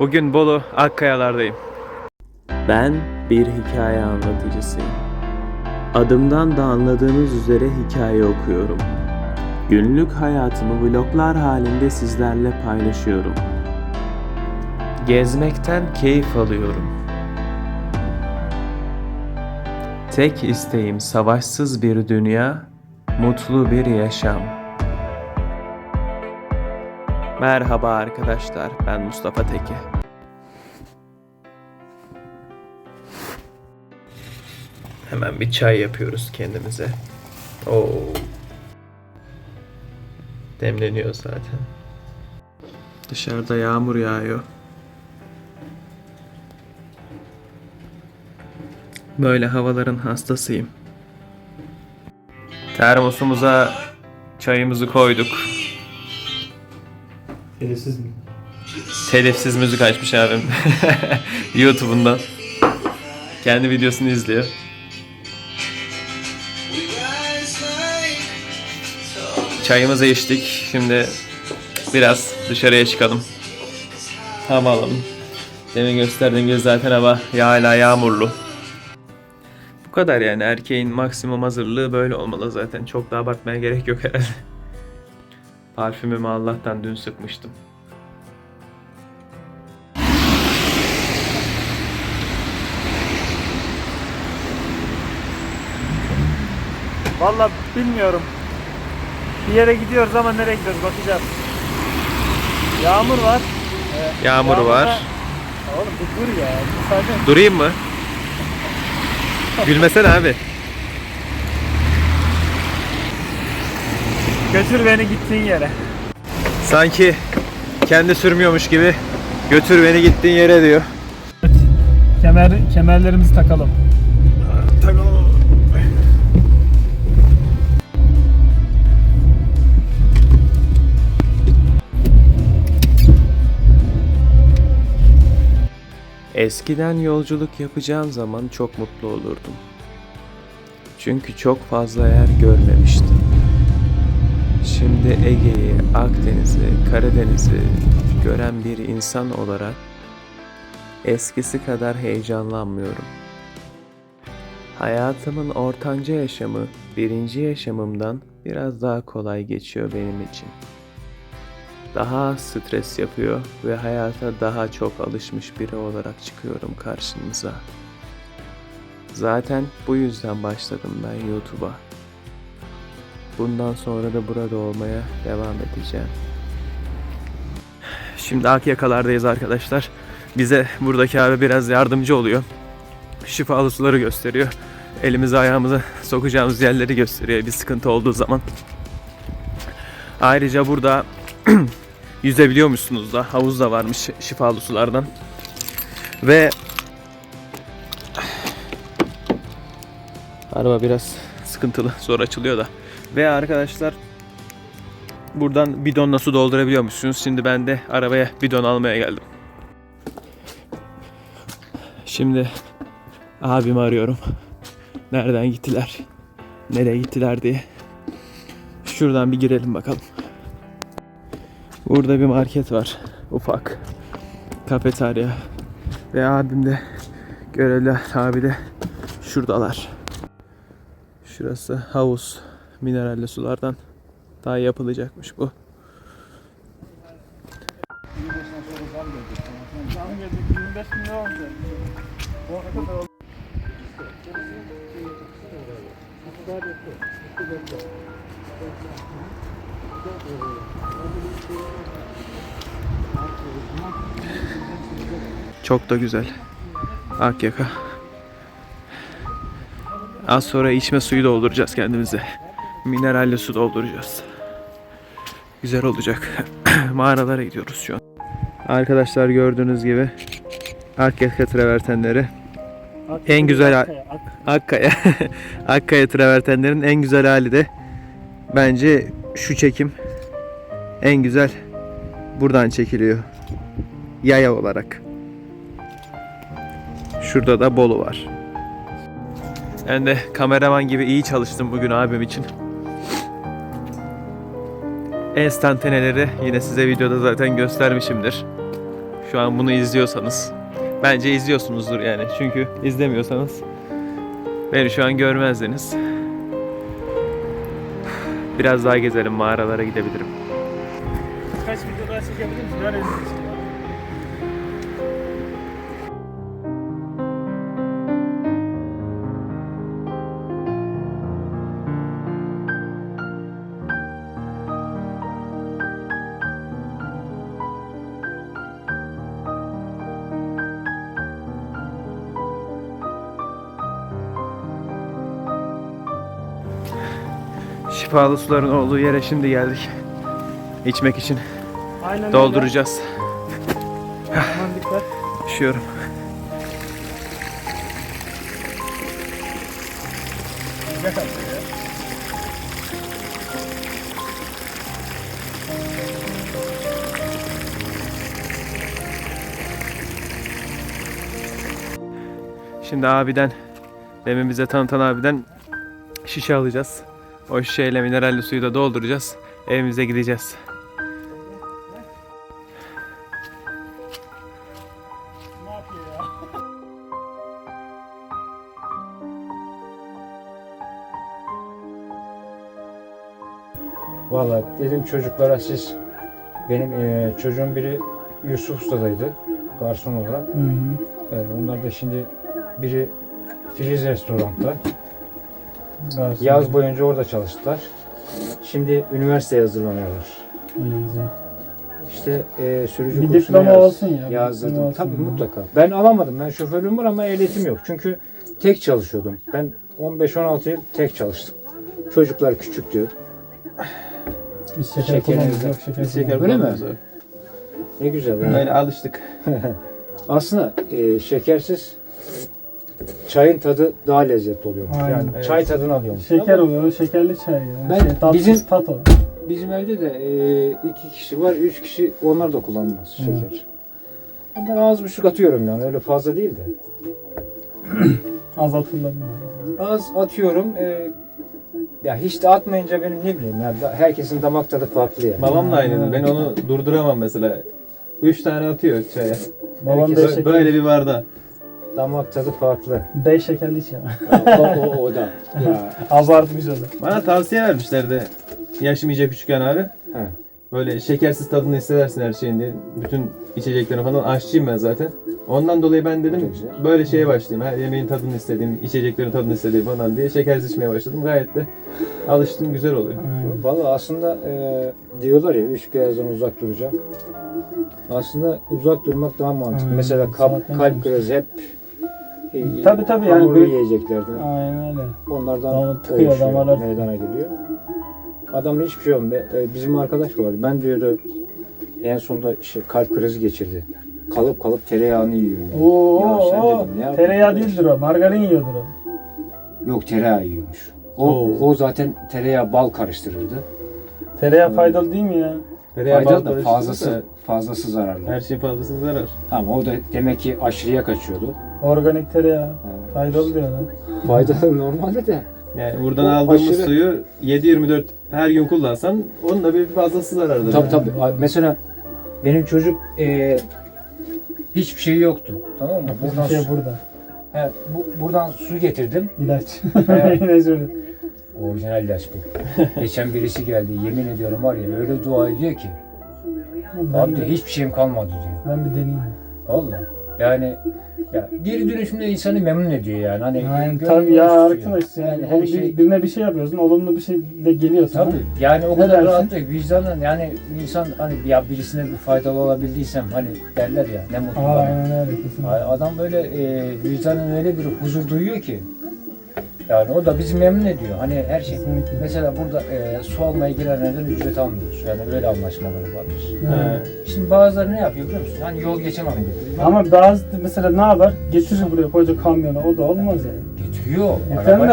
Bugün Bolu Akkayalardayım. Ben bir hikaye anlatıcısıyım. Adımdan da anladığınız üzere hikaye okuyorum. Günlük hayatımı vloglar halinde sizlerle paylaşıyorum. Gezmekten keyif alıyorum. Tek isteğim savaşsız bir dünya, mutlu bir yaşam. Merhaba arkadaşlar, ben Mustafa Teke. Hemen bir çay yapıyoruz kendimize. Oo. Demleniyor zaten. Dışarıda yağmur yağıyor. Böyle havaların hastasıyım. Termosumuza çayımızı koyduk. Telifsiz mi? Telifsiz müzik açmış abim. YouTube'undan. Kendi videosunu izliyor. Çayımızı içtik. Şimdi biraz dışarıya çıkalım. Hava alalım. Demin gösterdiğim gibi zaten hava ya hala yağmurlu. Bu kadar yani erkeğin maksimum hazırlığı böyle olmalı zaten. Çok da abartmaya gerek yok herhalde. Parfümümü Allah'tan dün sıkmıştım. Valla bilmiyorum. Bir yere gidiyoruz ama nereye gidiyoruz bakacağız. Yağmur var. Ee, Yağmur yağmurda- var. Oğlum dur ya. Müsaade. Durayım mı? Gülmesene abi. Götür beni gittiğin yere. Sanki kendi sürmüyormuş gibi götür beni gittiğin yere diyor. Kemer, kemerlerimizi takalım. Eskiden yolculuk yapacağım zaman çok mutlu olurdum. Çünkü çok fazla yer görmemiştim. Şimdi Ege'yi, Akdeniz'i, Karadeniz'i gören bir insan olarak eskisi kadar heyecanlanmıyorum. Hayatımın ortanca yaşamı birinci yaşamımdan biraz daha kolay geçiyor benim için. Daha az stres yapıyor ve hayata daha çok alışmış biri olarak çıkıyorum karşınıza. Zaten bu yüzden başladım ben YouTube'a. Bundan sonra da burada olmaya devam edeceğim. Şimdi Akyakalardayız arkadaşlar. Bize buradaki abi biraz yardımcı oluyor. Şifalı suları gösteriyor. Elimizi ayağımızı sokacağımız yerleri gösteriyor bir sıkıntı olduğu zaman. Ayrıca burada yüzebiliyormuşsunuz da. Havuz da varmış şifalı sulardan. Ve araba biraz sıkıntılı, zor açılıyor da. Ve arkadaşlar buradan bidonla su doldurabiliyormuşsunuz. Şimdi ben de arabaya bidon almaya geldim. Şimdi abimi arıyorum. Nereden gittiler? Nereye gittiler diye. Şuradan bir girelim bakalım. Burada bir market var. Ufak. Kafeterya. Ve abim de görevli abi de şuradalar. Şurası havuz. Mineralli sulardan daha yapılacakmış bu. Çok da güzel. Akyaka. Az sonra içme suyu dolduracağız kendimize. Mineralli su dolduracağız. Güzel olacak. Mağaralara gidiyoruz şu an. Arkadaşlar gördüğünüz gibi Akyaka travertenleri En güzel- Akkaya Akkaya travertenlerin en güzel hali de bence şu çekim en güzel buradan çekiliyor. Yaya olarak. Şurada da Bolu var. Ben de kameraman gibi iyi çalıştım bugün abim için. Enstantaneleri yine size videoda zaten göstermişimdir. şu an bunu izliyorsanız. Bence izliyorsunuzdur yani. Çünkü izlemiyorsanız beni şu an görmezdiniz. Biraz daha gezelim mağaralara gidebilirim. Kaç video daha çekebilir misin? Şifalı suların olduğu yere şimdi geldik. İçmek için Aynen dolduracağız. Aman dikkat. Üşüyorum. Şimdi abiden, demin bize tanıtan abiden şişe alacağız. O şişeyle mineralli suyu da dolduracağız. Evimize gideceğiz. Valla dedim çocuklara siz benim eee, çocuğum biri Yusuf Usta'daydı garson olarak. Eee, onlar da şimdi biri Filiz Restorant'ta. Yaz boyunca orada çalıştılar. Şimdi üniversiteye hazırlanıyorlar. İşte eee sürücü Bir kursuna diploma yaz- olsun ya, Yazdırdım. diploma olsun Tabii ya. mutlaka. Ben alamadım. Ben şoförlüğüm var ama ehliyetim yok. Çünkü tek çalışıyordum. Ben 15-16 yıl tek çalıştım. Çocuklar küçüktü. Biz şeker Şekeriniz kullanmıyoruz. Yok şeker Şeker kullanmıyoruz. Öyle mi? Ne güzel. ya. Öyle alıştık. Aslında e, şekersiz çayın tadı daha lezzetli oluyor. Aynen, Yani evet. çay tadını alıyormuş. Şeker Ama oluyor, şekerli çay ya. Ben şey, tatsız bizim- tat o. Bizim evde de e, iki kişi var, üç kişi onlar da kullanmaz Hı. şeker. Ben az buçuk atıyorum yani öyle fazla değil de. Az hatırladım. ya. Az atıyorum. e, ya hiç de atmayınca benim ne bileyim ya da- herkesin damak tadı farklı yani. Babam da aynı. Ben onu durduramam mesela. 3 tane atıyor çaya. Babam Herkes- beş Bö- şeker, Böyle bir barda. Damak tadı farklı. beş şekerli iç ya. o, o, o da. Ya, Abartmış o da. Bana tavsiye vermişlerdi. Yaşım iyice küçükken abi. he. Böyle şekersiz tadını hissedersin her şeyin diye. Bütün içeceklerin falan aşçıyım ben zaten. Ondan dolayı ben Çok dedim güzel. böyle şeye başlayayım. Her yemeğin tadını istediğim, içeceklerin tadını istediğim falan diye şekersiz içmeye başladım. Gayet de alıştım güzel oluyor. Aynen. Valla aslında e, diyorlar ya üç beyazdan uzak duracağım. Aslında uzak durmak daha mantıklı. Aynen. Mesela kalp, Zaten kalp krizi hep e, Tabii, tabii, yani hamurlu yiyeceklerden. Aynen öyle. Onlardan Damar tıkıyor, oluşuyor, damarlar- meydana geliyor. Adamda hiçbir şey olmuyor. E, Bizim arkadaş vardı. Ben diyordu en sonunda işte kalp krizi geçirdi. Kalıp kalıp tereyağını yiyor. yani. Oo, Ya sen oo, dedim, ne tereyağı değildir o. Margarin yiyordur o. Yok tereyağı yiyormuş. O, Oo. o zaten tereyağı bal karıştırırdı. Tereyağı faydalı değil mi ya? Tereyağı Faydalı bal da fazlası, fazlası zararlı. Her şeyin fazlası zarar. Ama o da demek ki aşırıya kaçıyordu. Organik tereyağı. Evet. Faydalı diyorlar. Faydalı normalde de. Yani buradan O aldığımız aşırı- suyu 7-24 her gün kullansan onun da bir fazlası zarardır. Tabii yani. tabii. Abi Mesela benim çocuk e, hiçbir şey yoktu. Tamam mı? Buradan Buradan, şey su, burada. he, bu, buradan su getirdim. İlaç. Evet. Yine şöyle. Orijinal ilaç bu. Geçen birisi geldi. Yemin ediyorum var ya öyle dua ediyor ki. Ben, Abi diyor, hiçbir şeyim kalmadı diyor. ben bir deneyeyim. Vallahi. Yani ya geri dönüşümde insanı memnun ediyor yani. Hani gönlünü tabii ya arkadaş yani, Yani her şey birine bir şey yapıyorsun olumlu bir şey de geliyor sana. Tabii yani o Ne kadar rahatlık vicdanın yani insan hani ya birisine bir faydalı olabildiysem hani derler ya ne mutlu bana. Aynen öyle kesinlikle. Ay, Adam böyle e, vicdanın öyle bir huzur duyuyor ki yani o da bizi memnun ediyor. Hani her şey Kesinlikle. mesela burada e, su almaya girenlerden ücret almıyoruz. Yani böyle anlaşmaları varmış. Yani. Şimdi bazıları ne yapıyor biliyor musun? Hani yol an getiriyor. Ama bazı mesela ne yapar? Getirir buraya koca kamyonu o da olmaz yani. getiriyor.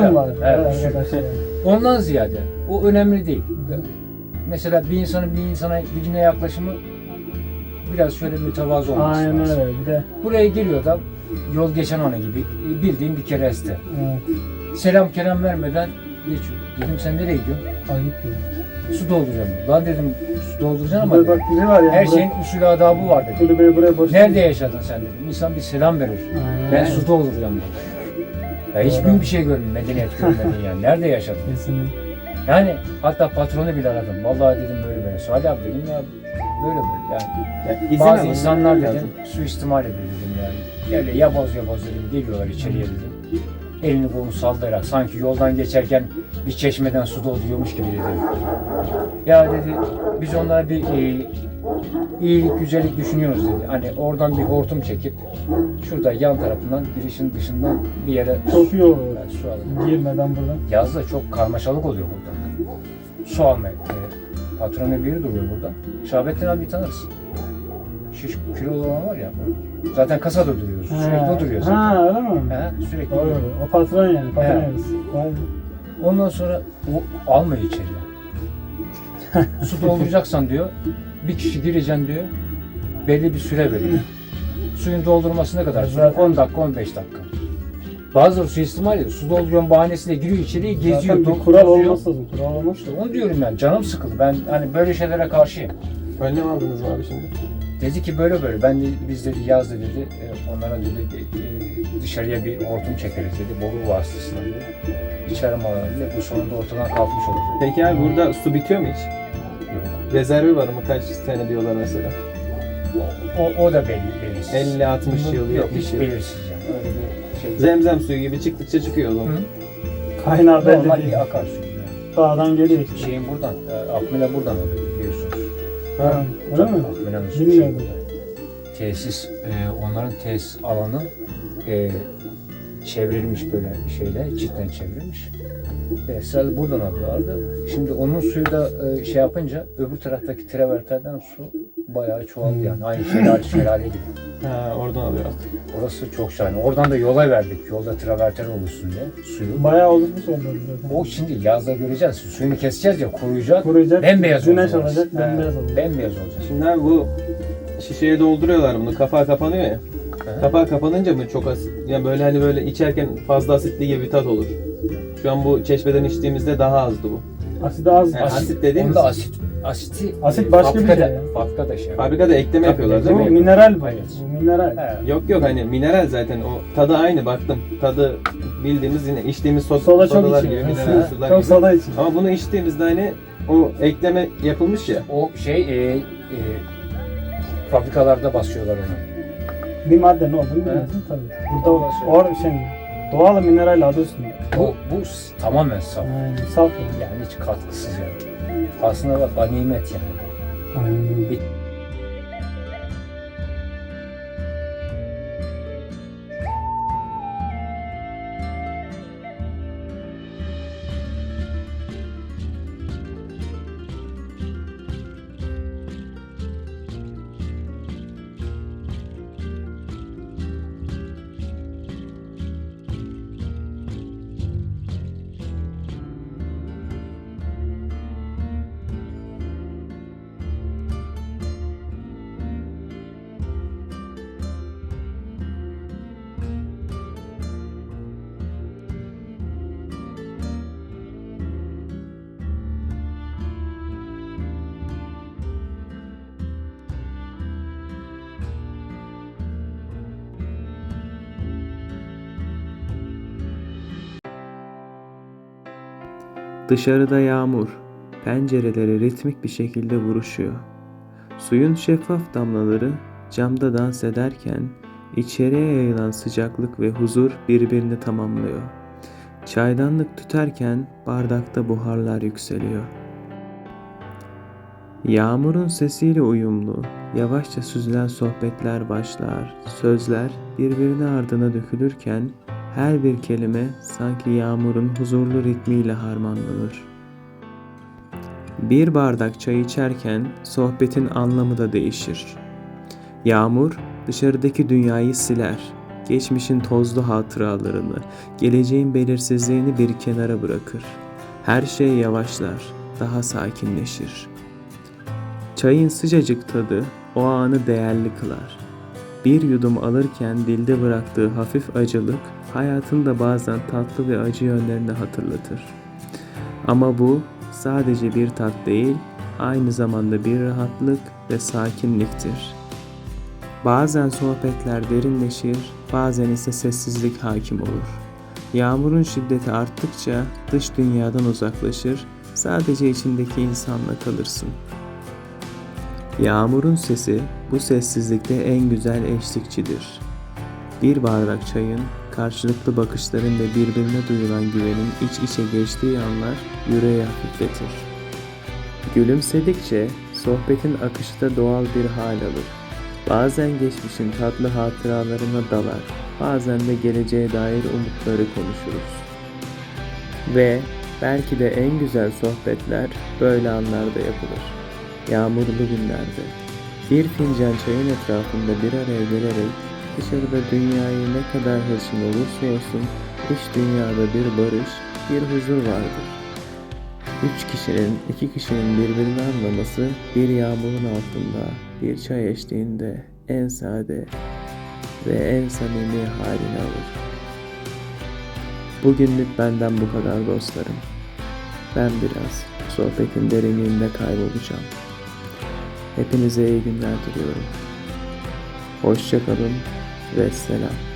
Mi var? Evet. Evet. Ondan ziyade o önemli değil. Mesela bir insanın bir insana birine yaklaşımı biraz şöyle mütevazı olması Aynen lazım. öyle bir de. Buraya geliyor da yol geçen ana gibi bildiğim bir kereste. Evet, Selam kelam vermeden geçiyor. Dedim sen nereye gidiyorsun? ayıp ya. Su dolduracağım. Lan dedim su dolduracaksın ama Burada dedim, bak biri var yani. her Burada şeyin usulü adabı var dedim. Kulübeyi buraya boş. Nerede yaşadın sen dedim. İnsan bir selam verir. Aynen. Ben su dolduracağım dedim. Ya hiç Doğru. gün bir şey görmedim, medeniyet görmedin yani. Nerede yaşadın? Kesinlikle. Yani hatta patronu bile aradım. Vallahi dedim böyle böyle. Salih abi dedim ya böyle böyle yani. İzin Bazı insanlar dedim suistimal ediyor dedim yani. Öyle yaboz yaboz dedim geliyorlar içeriye dedim. Elini kolunu sallayarak sanki yoldan geçerken bir çeşmeden su dolduruyormuş gibi dedim. Ya dedi biz onlara bir e, iyilik güzellik düşünüyoruz dedi. Hani oradan bir hortum çekip şurada yan tarafından girişin dışından bir yere olur. Yani su alın. Girmeden buradan. Yazda çok karmaşalık oluyor burada. Su almaya. E, patronun biri duruyor burada. Şahbettin abi tanırsın. Şiş kilolu olan var ya. Zaten kasada duruyor. Sürekli o duruyor zaten. Ha öyle mi? He, sürekli Doğru. duruyor. O patron yani. Patron He. yarısı. Vay be. Ondan sonra o almıyor içeriye. Su dolduracaksan diyor. Bir kişi gireceksin diyor. Belli bir süre veriyor. Suyun doldurması ne kadar? Süre 10 dakika 15 dakika. Bazıları suistimal ediyor. Su dolduruyorum bahanesiyle giriyor içeriye geziyor. Zaten bir kural dolduruyor. olması lazım. Kural olmaz. İşte onu diyorum ben. Canım sıkıldı. Ben hani böyle şeylere karşıyım. Önlem aldınız mı abi şimdi? Dedi ki böyle böyle. Ben de biz dedi yaz dedi. e, onlara dedi e, dışarıya bir hortum çekeriz dedi. Boru vasıtasıyla dedi. İçeri malarıyla bu sonunda ortadan kalkmış olur dedi. Peki abi burada su bitiyor mu hiç? Yok. Rezervi var mı? Kaç sene diyorlar mesela? O, o, da belli, belirsiz. 50-60 yıl, Yok 70 hiç yıl. belirsiz yani. Öyle bir şey. Zemzem suyu gibi çıktıkça çıkıyor o zaman. Hı. Kaynağı belli Normal değil. bir akarsu. Dağdan geliyor işte. Şeyin buradan, e, buradan alıyor. Ha, öyle mi? Akmine'nin su Bilmiyordum. tesis, e, onların tesis alanı e, çevrilmiş böyle şeyle, cidden çevrilmiş. E, sırada buradan alıyorlardı. Şimdi onun suyu da e, şey yapınca öbür taraftaki traverterden su bayağı çoğaldı yani. Aynı şelale, şelale gibi. Ha, oradan alıyor. Orası çok şahane. Oradan da yola verdik. Yolda traverten oluşsun diye suyu. Bayağı oldu zaten. O şimdi yazda göreceğiz. Suyunu keseceğiz ya kuruyacak. Kuruyacak. Bembeyaz Güneş olacak. olacak. He, Bembeyaz olacak. Bembeyaz olacak. Şimdi abi bu şişeye dolduruyorlar bunu. Kapağı kapanıyor ya. Kapağı kapanınca mı çok asit? Yani böyle hani böyle içerken fazla asitli gibi bir tat olur. Şu an bu çeşmeden içtiğimizde daha azdı bu. Asit az. Yani asit dediğimiz- Onda asit. Asiti, Asit başka bir şey ya. Fabrikada şey. Fabrikada ekleme yapıyorlar Bu değil mi? mineral bu. Evet. Bu mineral. He. Yok yok hani mineral zaten o tadı aynı baktım. Tadı bildiğimiz yine içtiğimiz so Soda çok sodalar içiyor. gibi mineral sular Çok gibi. soda içiyor. Ama bunu içtiğimizde hani o ekleme yapılmış ya. O şey e, e, fabrikalarda basıyorlar onu. Bir madde ne olduğunu biliyorsun tabii. Burada Ondan o, sonra- or, şey, doğal mineral adı üstünde. Bu, bu s- tamamen saf. Aynen. Saf yani. Yani hiç katkısız yani. 好生活，好人蛮强。嗯。Dışarıda yağmur, pencereleri ritmik bir şekilde vuruşuyor. Suyun şeffaf damlaları camda dans ederken içeriye yayılan sıcaklık ve huzur birbirini tamamlıyor. Çaydanlık tüterken bardakta buharlar yükseliyor. Yağmurun sesiyle uyumlu, yavaşça süzülen sohbetler başlar, sözler birbirine ardına dökülürken her bir kelime sanki yağmurun huzurlu ritmiyle harmanlanır. Bir bardak çay içerken sohbetin anlamı da değişir. Yağmur dışarıdaki dünyayı siler, geçmişin tozlu hatıralarını, geleceğin belirsizliğini bir kenara bırakır. Her şey yavaşlar, daha sakinleşir. Çayın sıcacık tadı o anı değerli kılar. Bir yudum alırken dilde bıraktığı hafif acılık hayatın da bazen tatlı ve acı yönlerini hatırlatır. Ama bu sadece bir tat değil, aynı zamanda bir rahatlık ve sakinliktir. Bazen sohbetler derinleşir, bazen ise sessizlik hakim olur. Yağmurun şiddeti arttıkça dış dünyadan uzaklaşır, sadece içindeki insanla kalırsın. Yağmurun sesi bu sessizlikte en güzel eşlikçidir. Bir bardak çayın, karşılıklı bakışların ve birbirine duyulan güvenin iç içe geçtiği anlar yüreği hafifletir. Gülümsedikçe sohbetin akışı da doğal bir hal alır. Bazen geçmişin tatlı hatıralarına dalar, bazen de geleceğe dair umutları konuşuruz. Ve belki de en güzel sohbetler böyle anlarda yapılır. Yağmurlu günlerde. Bir fincan çayın etrafında bir araya gelerek dışarıda dünyayı ne kadar hırçın olursa olsun iç dünyada bir barış, bir huzur vardır. Üç kişinin, iki kişinin birbirini anlaması bir yağmurun altında, bir çay eşliğinde en sade ve en samimi halini alır. Bugünlük benden bu kadar dostlarım. Ben biraz sohbetin derinliğinde kaybolacağım. Hepinize iyi günler diliyorum. Hoşçakalın ve selam.